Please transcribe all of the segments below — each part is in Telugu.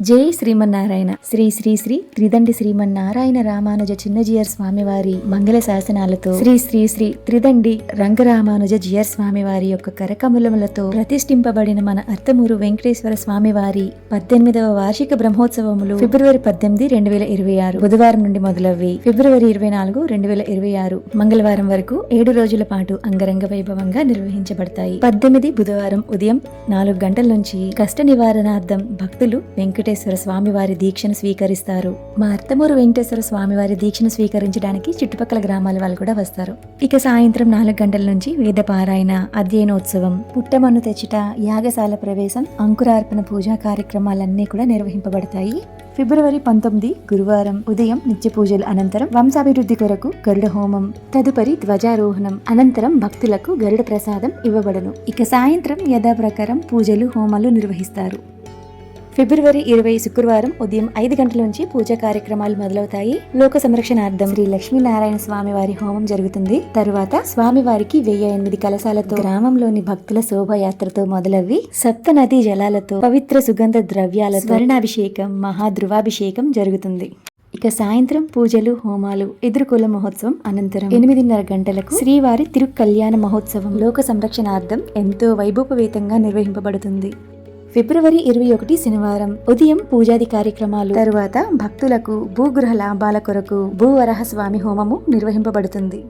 జై శ్రీమన్నారాయణ. శ్రీ శ్రీ శ్రీ త్రిదండి శ్రీమన్నారాయణ రామానుజ చిన్నజీయర్ స్వామివారి మంగళ శాసనాలతో శ్రీ శ్రీ శ్రీ త్రిదండి రంగరామానుజ జియర్ స్వామివారి యొక్క కరకమలములతో ప్రతిష్ఠింపబడిన మన అత్తమూరు వెంకటేశ్వర స్వామివారి పద్దెనిమిదవ వార్షిక బ్రహ్మోత్సవములు ఫిబ్రవరి పద్దెనిమిది రెండు వేల ఇరవై ఆరు. బుధవారం నుండి మొదలవ్వి ఫిబ్రవరి ఇరవై నాలుగు రెండు వేల ఇరవై ఆరు. మంగళవారం వరకు ఏడు రోజుల పాటు అంగరంగ వైభవంగా నిర్వహించబడతాయి. పద్దెనిమిది బుధవారం ఉదయం నాలుగు గంటల నుంచి కష్ట నివారణార్థం భక్తులు వెంకటేశ్వర స్వామివారి దీక్షను స్వీకరిస్తారు. మా అత్తమూరు వెంకటేశ్వర స్వామివారి దీక్షను స్వీకరించడానికి చుట్టుపక్కల గ్రామాల వాళ్ళు కూడా వస్తారు. ఇక సాయంత్రం నాలుగు గంటల నుంచి వేద పారాయణ అధ్యయనోత్సవం పుట్టమన్ను తెచ్చుట యాగశాల ప్రవేశం అంకురార్పణ పూజా కార్యక్రమాలన్నీ కూడా నిర్వహింపబడతాయి. ఫిబ్రవరి పంతొమ్మిది గురువారం ఉదయం నిత్య పూజలు అనంతరం వంశాభివృద్ధి కొరకు గరుడ హోమం తదుపరి ధ్వజారోహణం అనంతరం భక్తులకు గరుడ ప్రసాదం ఇవ్వబడను. ఇక సాయంత్రం యథాప్రకారం పూజలు హోమాలు నిర్వహిస్తారు. ఫిబ్రవరి ఇరవై శుక్రవారం ఉదయం ఐదు గంటల నుంచి పూజా కార్యక్రమాలు మొదలవుతాయి. లోక సంరక్షణార్థం శ్రీ లక్ష్మీనారాయణ స్వామి వారి హోమం జరుగుతుంది. తరువాత స్వామివారికి వెయ్యి ఎనిమిది కలశాలతో గ్రామంలోని భక్తుల శోభయాత్రతో మొదలవి సప్త నదీ జలాలతో పవిత్ర సుగంధ ద్రవ్యాల స్వర్ణాభిషేకం మహాధ్రువాభిషేకం జరుగుతుంది. ఇక సాయంత్రం పూజలు హోమాలు ఎదుర్కొల మహోత్సవం అనంతరం ఎనిమిదిన్నర గంటలకు శ్రీవారి తిరుకల్యాణ మహోత్సవం. లోక సంరక్షణార్థం ఎంతో వైభవపేతంగా నిర్వహింపబడుతుంది. ఫిబ్రవరి ఇరవై ఒకటి శనివారం ఉదయం పూజాది కార్యక్రమాలు. తరువాత భక్తులకు భూగృహ లాభాల కొరకు భూవరహ స్వామి హోమము నిర్వహింపబడుతుంది.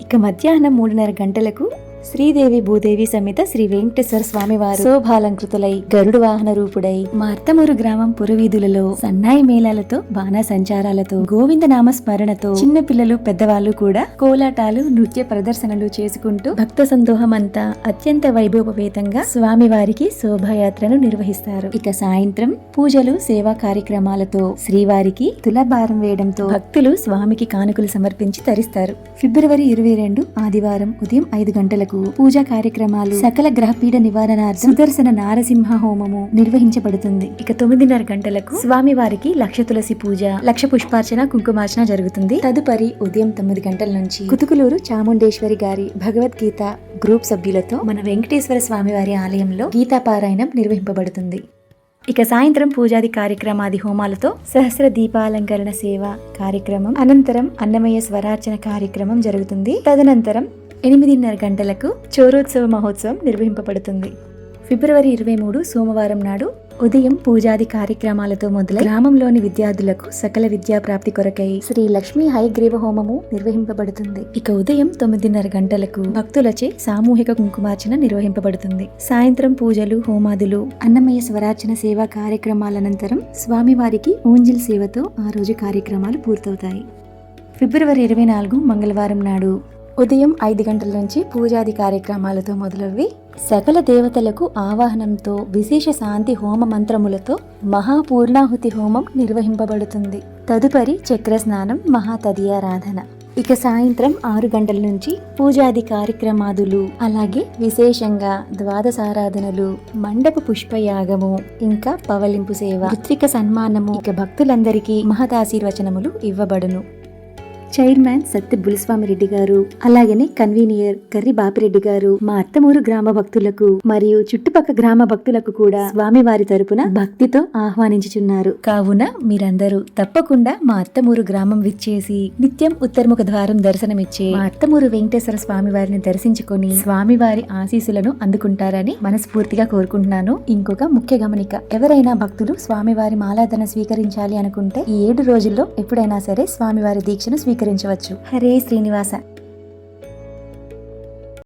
ఇక మధ్యాహ్నం మూడున్నర గంటలకు శ్రీదేవి భూదేవి సమేత శ్రీ వెంకటేశ్వర స్వామి వారు శోభాలంకృతులై గరుడు వాహన రూపుడై మార్తమూరు గ్రామం పురవీధులలో సన్నాయి మేళాలతో బాణా సంచారాలతో గోవింద నామ స్మరణతో చిన్న పిల్లలు పెద్దవాళ్ళు కూడా కోలాటాలు నృత్య ప్రదర్శనలు చేసుకుంటూ భక్త సందోహం అంతా అత్యంత వైభవపేతంగా స్వామి వారికి శోభాయాత్రను నిర్వహిస్తారు. ఇక సాయంత్రం పూజలు సేవా కార్యక్రమాలతో శ్రీవారికి తులభారం వేయడంతో భక్తులు స్వామికి కానుకలు సమర్పించి తరిస్తారు. ఫిబ్రవరి ఇరవై రెండు ఆదివారం ఉదయం ఐదు గంటలకు పూజా కార్యక్రమాలు సకల గ్రహపీడ నివారణార్థం సుదర్శన నారసింహ హోమము నిర్వహించబడుతుంది. ఇక తొమ్మిదిన్నర గంటలకు స్వామి వారికి లక్ష తులసి పూజ లక్ష పుష్పార్చన కుంకుమార్చన జరుగుతుంది. తదుపరి ఉదయం తొమ్మిది గంటల నుంచి కుతుకులూరు చాముండేశ్వరి గారి భగవద్గీత గ్రూప్ సభ్యులతో మన వెంకటేశ్వర స్వామి వారి ఆలయంలో గీతా పారాయణం నిర్వహింపబడుతుంది. ఇక సాయంత్రం పూజాది కార్యక్రమాది హోమాలతో సహస్ర దీపాలంకరణ సేవ కార్యక్రమం అనంతరం అన్నమయ్య స్వరార్చన కార్యక్రమం జరుగుతుంది. తదనంతరం ఎనిమిదిన్నర గంటలకు చోరోత్సవ మహోత్సవం నిర్వహింపబడుతుంది. ఫిబ్రవరి ఇరవై మూడు సోమవారం నాడు ఉదయం పూజాది కార్యక్రమాలతో మొదలై గ్రామంలోని విద్యార్థులకు సకల విద్యా ప్రాప్తి కొరకై శ్రీ లక్ష్మీ హయగ్రీవ హోమము నిర్వహింపబడుతుంది. ఇక ఉదయం తొమ్మిదిన్నర గంటలకు భక్తులచే సామూహిక కుంకుమార్చన నిర్వహింపబడుతుంది. సాయంత్రం పూజలు హోమాదులు అన్నమయ్య స్వరార్చన సేవా కార్యక్రమాల అనంతరం స్వామివారికి ఊంజిల్ సేవతో ఆ రోజు కార్యక్రమాలు పూర్తవుతాయి. ఫిబ్రవరి ఇరవై నాలుగు మంగళవారం నాడు ఉదయం ఐదు గంటల నుంచి పూజాది కార్యక్రమాలతో మొదలవి సకల దేవతలకు ఆవాహనంతో విశేష శాంతి హోమ మంత్రములతో మహాపూర్ణాహుతి హోమం నిర్వహింపబడుతుంది. తదుపరి చక్ర స్నానం మహాతదియారాధన ఇక సాయంత్రం ఆరు గంటల నుంచి పూజాది కార్యక్రమాదులు అలాగే విశేషంగా ద్వాదశారాధనలు మండప పుష్పయాగము ఇంకా పవలింపు సేవ ఋత్విక సన్మానము ఇక భక్తులందరికీ మహదాశీర్వచనములు ఇవ్వబడును. చైర్మన్ సత్య బులస్వామి రెడ్డి గారు అలాగనే కన్వీనియర్ కర్రి బాపిరెడ్డి గారు మా అత్తమూరు గ్రామ భక్తులకు మరియు చుట్టుపక్క గ్రామ భక్తులకు కూడా స్వామివారి తరపున భక్తితో ఆహ్వానించుచున్నారు. కావున మీరందరూ తప్పకుండా మా అత్తమూరు గ్రామం విచ్చేసి నిత్యం ఉత్తర్ముఖ ద్వారం దర్శనమిచ్చే మా అత్తమూరు వెంకటేశ్వర స్వామి వారిని దర్శించుకొని స్వామివారి ఆశీస్సులను అందుకుంటారని మనస్ఫూర్తిగా కోరుకుంటున్నాను. ఇంకొక ముఖ్య గమనిక ఎవరైనా భక్తులు స్వామివారి మాలాధన స్వీకరించాలి అనుకుంటే ఈ ఏడు రోజుల్లో ఎప్పుడైనా సరే స్వామివారి దీక్షను స్వీకరించవచ్చు. హరే శ్రీనివాస.